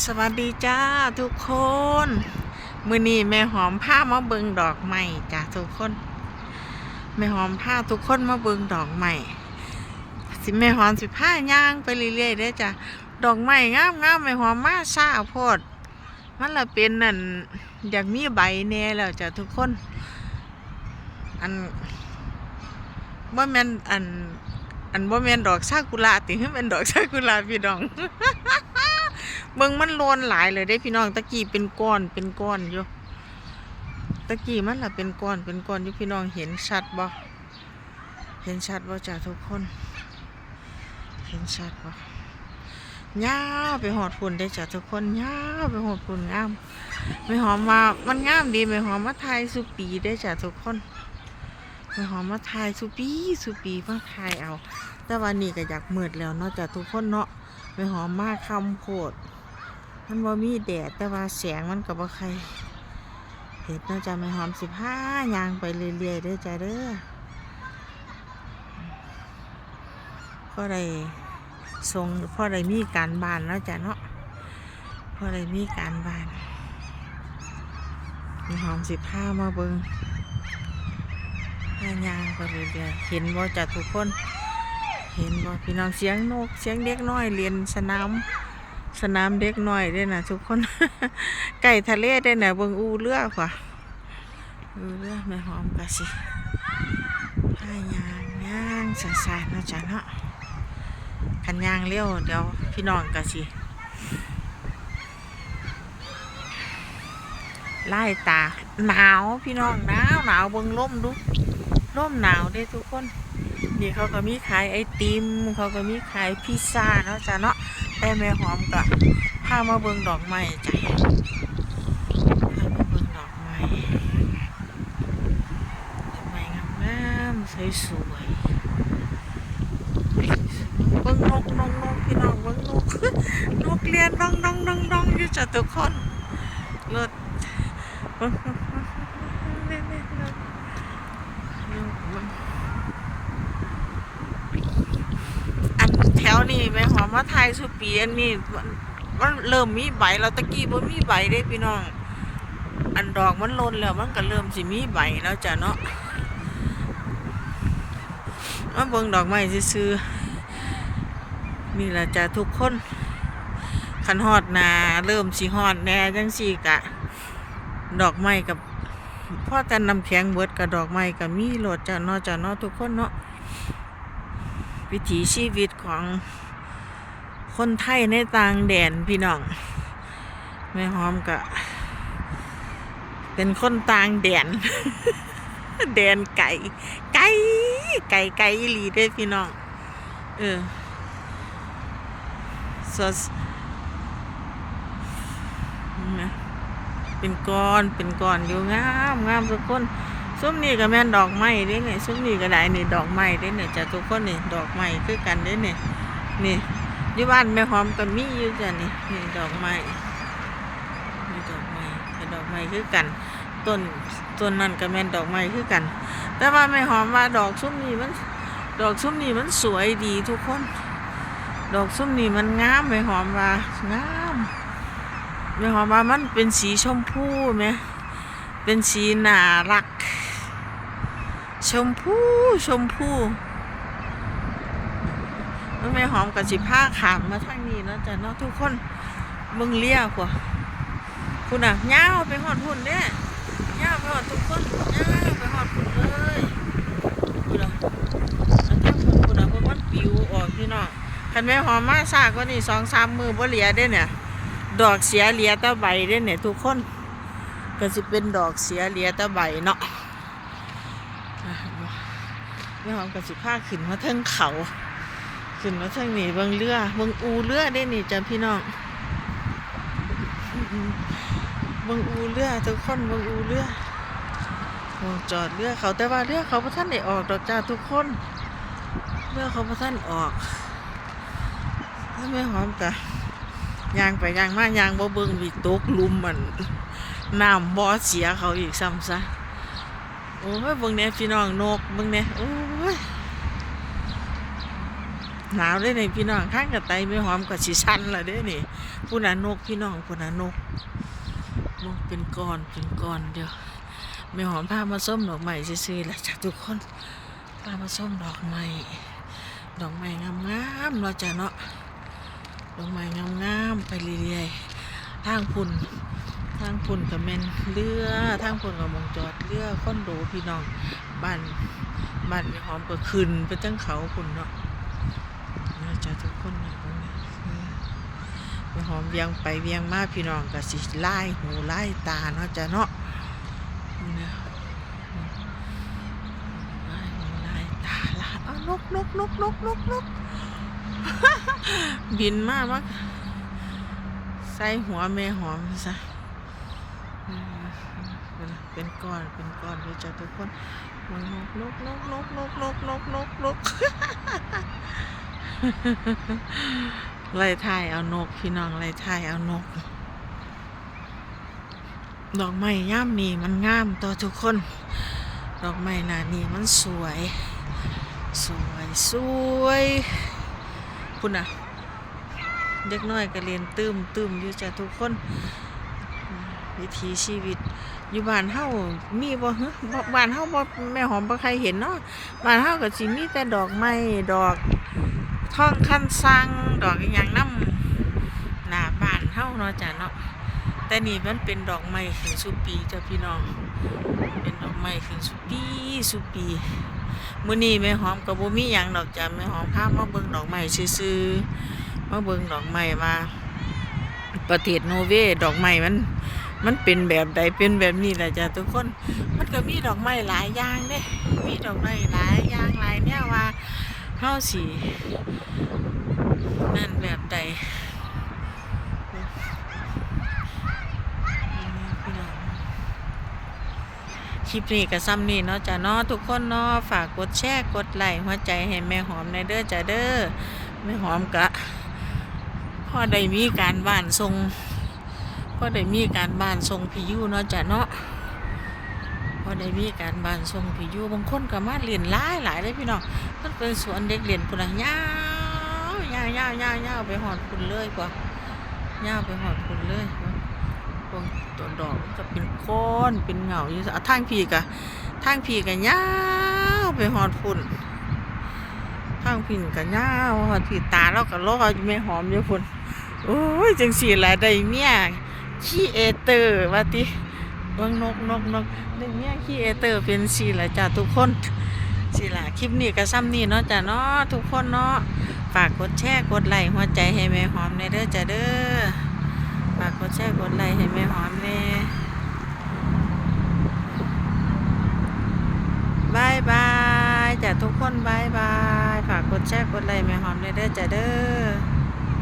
สวัสดีจ้าทุกคน มือนี้แม่หอมผ้ามาเบิงดอกใหม่จ้าทุกคนแม่หอมผ้าทุกคนมาเบิงดอกใหม่สิแม่หอมสิผ้าย่างไปเรื่อยๆได้จ้ะดอกใหม่งามงามๆแม่หอมมาซาโพดมันละเป็นนั่นอยากมีใบแน่แล้วจ้ะทุกคน อันว่แม่นอันอันว่แม่นดอกซากุระติให้เป็นดอกซากุระพี่น้อง เบิ่งมันโลนหลายเลยได้พี่น้องตะกี้เป็นก้อนเป็นก้อนอยู่ตะกี้มันล่ะเป็นก้อนเป็นก้อนอยู่พี่น้องเห็นชัดบ่เห็นชัดบ่จ้าทุกคน เห็นชัดบ่ยาวไปหอดฝุ่นได้จ้าทุกคนยาวไปหอดฝุ่นงามไม่หอมมามันงามดีไม่หอมมาทายสุปีได้จ้าทุกคนไม่หอมมาทายสุปีสุปีมาทยเอา แต่วันนี้ก็อยากมืดแล้วเนาะจ้าทุกคนเนาะไม่หอมมากคำโพด มันบ่มีแดดแต่ว่าแสงมันก็บ่ใครเห็ดน่าจะไม่หอมสิบห้ายางไปเรื่อยๆเด้อจ้าเด้อก็ได้ทรงพอได้มีการบานแล้วจ้ะเนาะพอได้มีการบานมีหอมสิบห้ามาเบิงห้ายางไปเรื่อยๆเห็นบ่จ้ะทุกคน เห็นบ่พี่น้องเสียงนกเสียงเด็กน้อยเรียนสนาม สนามเด็กน้อยด้วยนะทุกคนไก่ทะเลได้นะเบิงอูเรือกว่าอูเรือกไม่หอมกะสิผ้ายางย่างสาสานะจ๊ะเนาะขันยางเลี้ยวเดี๋ยวพี่น้องกะสิไล่ตาหนาวพี่น้องหนาวหนาวเบิงล่มดูล่มหนาวเด้ทุกคน นี่เขาก็มีขายไอติม เขาก็มีขายพิซซ่าเนาะจ้ะเนาะ แต่แม่หอมก็พามาเบิ่งดอกไม้จ้ะพามาเบิ่งดอกไม้ดอกไม้งามๆสวยๆเบิ่งนกนกนกพี่น้องเบิ่งนกนกเรียนน้องน้องน้องน้องอยู่จ้ะทุกคนเบิ่งนกเบิ่งนกนกนกเบิ่ง อันแถวนี้แม่หอมมาไทยสุปีอันนี้มันเริ่มมีใบแล้วตะกี้บ่มีใบเด้พี่น้อง อันดอกมันล่นแล้วมันก็เริ่มสิมีใบแล้วจ้ะเนาะมาเบิ่งดอกไม้ซื่อนี่แหละจ้ะทุกคนคันฮอดนาเริ่มสิฮอดแน่จังสี่กะ ดอกไม้กับพ่อแต่น้ำแข็งเบิดกับดอกไม้กับมีโหลดจ้ะเนาะจ้ะเนาะทุกคนเนาะวิถีชีวิตของ คนไทยในต่างแดนพี่น้องแม่หอมกะเป็นคนต่างแดนแดนไก่ ไก่ไก่ไก่อีหลีด้อพี่น้อง เออสดนะเป็นก้อนเป็นก้อนอยู่งามงามทุกคนซุ้มนี่ก็แม่นดอกไม้เด้เนี่ยซุ้มนี่ก็ได้นี่ดอกไม้เด้เนี่ยจ้ะทุกคนนี่ดอกไม้คือกันเด้เนี่ยนี่ อยู่บ้านแม่หอมก็มีอยู่จ้ะนี่นี่ดอกไม้นี่ดอกไม้เป็นดอกไม้คือกันต้นต้นนั้นก็แม่นดอกไม้คือกัน แต่ว่าแม่หอมว่าดอกซุ้มนี่มัน ดอกซุ้มนี่มันสวยดีทุกคน ดอกซุ้มนี่มันงามแม่หอมว่างามแม่หอมว่ามันเป็นสีชมพูไหมเป็นสีน่ารัก ชมพูชมพู แล้วแม่หอมกับสิผ้าขามมาทางนี้เนาะจ้ะเนาะทุกคนมึงเลี้ยกว่าคุณอะย่าไปหอดหุ่นเด้ย่าไปหอดทุกคนย่าไปหอดหุ่นเลยคุณอะแล้วถ้าคุณคุณอะเพราะมันปิวออกพี่น้องคันแม่หอมมาซากว่านี่สองสามมือบ่เหลียได้เนี่ย ดอกเสียเหลียตะใบได้เนี่ยทุกคนก็จะเป็นดอกเสียเหลียตะใบเนาะอะแม่หอมกับสิผ้าขึ้นมาเทิงเขา ขึ้นมาทิงนี่เบางเรือเบางอูเรือได้นี่จ้ะพี่น้องอืมเบางอูเรือทุกคนเบางอูเรือโอ้จอดเรือเขาแต่ว่าเรือเขาพระท่านได้ออกดอกจ้าทุกคนเรือเขาพระท่านออกถ้าแม่หอมกะยางไปยางมายางบ่เบิงมีตกลุมมันน้ำบ่อเสียเขาอีกซ้ำซะโอ้ยเบิงเนี่ยพี่น้องนกเบิงเนี่ยโอ้ย หนาวเด้นี่พี่น้องข้างกับไตไม่หอมกับสิชันละเด้นี่ผู้น่ะนกพี่น้องผู้น่ะนกนกเป็นก้อนเป็นก้อนเดียวไม่หอมพามาส้มดอกไม้ซื่อๆแหละจ้ะทุกคนพามาส้มดอกไม้ดอกไม้งามๆเราจะเนาะดอกไม้งามๆไปเรื่อยๆทางพุ่นทางพุ่นกับแม่นเรือทางพุ่นกับมองจอดเรือคอนโดพี่น้องบ้านบ้านไม่หอมก็ขึ้นไปตั้งเขาพุ่นเนาะ คนนะตรงนี้ไปหอมเวียงไปเวียงมาพี่น้องก็สิไล่หูไล่ตาเนาะจ้ะเนาะเนี่ยไล่หูไล่ตาละนกนกนกนกนกนกบินมากมักใส่หัวแม่หอมซะเป็นก้อนเป็นก้อนเลยจ้ะทุกคนนกนกนกนกนกนกนกนกนก ไล่ทายเอานก พี่น้องไล่ทายเอานก ดอกไม้ย่ามนี่มันงามต่อทุกคน ดอกไม้หนานี่มันสวย สวยสวยคุณน่ะเด็กน้อยก็เรียนตื้มตื้มอยู่จ้ะทุกคน วิถีชีวิต อยู่บ้านเฮามีบ่ฮะบ่บ้านเฮาบ่แม่หอมบ่ใครเห็นเนาะบ้านเฮาก็สิมีแต่ดอกไม้ดอก ท่องคันซังดอกอย่างน้ำหนาบานเฮาเนาะจ้ะเนาะแต่นี่มันเป็นดอกไม้ขึ้นสุปีจ้ะพี่น้อง เป็นดอกไม้ขึ้นสุปีสุปีมื้อนี้แม่หอมก็บ่มีหยังดอกจ้ะแม่หอมพามาเบิ่งดอกไม้ซื่อๆมาเบิ่งดอกไม้มาประเทศโนเวดอกไม้มันมันเป็นแบบใดเป็นแบบนี้แหละจ้ะทุกคน มันก็มีดอกไม้หลายอย่างเด้มีดอกไม้หลายอย่างหลายแนวว่า เฮาสินั่นแบบใดคลิปนี้ก็ซ้ำนี่เนาะจ้ะเนาะทุกคนเนาะฝากกดแชร์กดไลค์หัวใจให้แม่หอมในเด้อจ้ะเด้อแม่หอมกะพ่อได้มีการบ้านทรงพ่อได้มีการบ้านทรงพิยุเนาะจ้ะเนาะพ่อได้มีการบ้านทรงพิยุบางคนก็มาเรียนหลายหลายเลยพี่น้อง มันเป็นสวนเด็กเรียนพุ่นละยาวยาวยาวยาวยาวไปหอดคุณเลยกว่ายาวไปหอดคุณเลยพวกตัวดอกมันก็เป็นก้อนเป็นเหงาอยู่อะทางพีกะทางพีกะยาวไปหอดฝุ่นทางพินกะยาวหอดที่ตาเราก็รออไม่หอมอยู่ฝุ่นโอ้ยจังสีแหละได้เมียขี้เอเตอร์ว่าติเบิ่งนกนกนกได้เมียขี้เอเตอร์เป็นสีแหละจ้ะทุกคน สิละคลิปนี้ก็ซ้ำนี่เนาะจ้ะเนาะทุกคนเนาะฝากกดแชร์กดไลค์หัวใจให้แม่หอมในเด้อจ้ะเด้อฝากกดแชร์กดไลค์ให้แม่หอมเน่บายบายจ้ะทุกคนบายบายฝากกดแชร์กดไลค์แม่หอมในเด้อจ้ะเด้อ